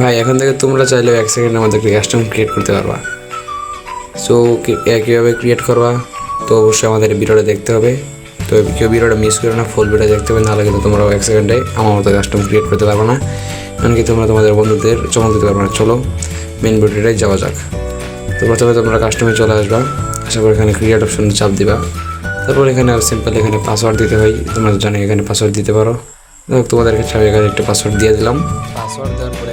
ভাই, এখন থেকে তোমরা চাইলেও এক সেকেন্ডের মধ্যে একটা কাস্টম ক্রিয়েট করতে পারবা। সো কীভাবে ক্রিয়েট করবা? তো অবশ্যই আমাদের ভিডিওটা দেখতে হবে। তো কেউ ভিডিওটা মিস করো না ফুল ভিডিও দেখতে হবে, নাহলে কিন্তু তোমরা এক সেকেন্ডে আমার মতো কাস্টম ক্রিয়েট করতে পারবে না। এমনকি তোমরা তোমাদের বন্ধুদের চমক দিতে পারবে না। চলো মেন ভিডিওটাই যাওয়া যাক। তো প্রথমে তোমরা কাস্টমে চলে আসবা। আশা করি এখানে ক্রিয়েট অপশন চাপ দিবা। তারপর এখানে সিম্পল এখানে পাসওয়ার্ড দিতে হয়। তোমরা জানো এখানে পাসওয়ার্ড দিতে পারো। তোমাদের ক্ষেত্রে আমি এখানে একটা পাসওয়ার্ড দিয়ে দিলাম। পাসওয়ার্ড দেওয়ার পরে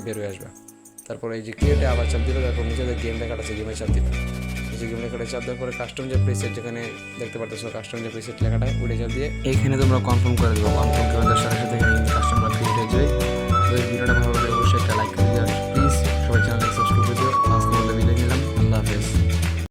থেকে বের হয়ে আসবে। তারপর এই যে ক্রিয়েটে আবার চাপ দিল, তারপর নিজেদের গেম দেখাটা আছে গেমে চাপ দিল। যে গেম লেখাটা চাপ দেওয়ার পরে কাস্টম যে প্রিসেট যেখানে দেখতে পারতেছো কাস্টম যে প্রিসেট লেখাটা উঠে চাপ দিয়ে এইখানে তোমরা কনফার্ম করে দেবো কনফার্ম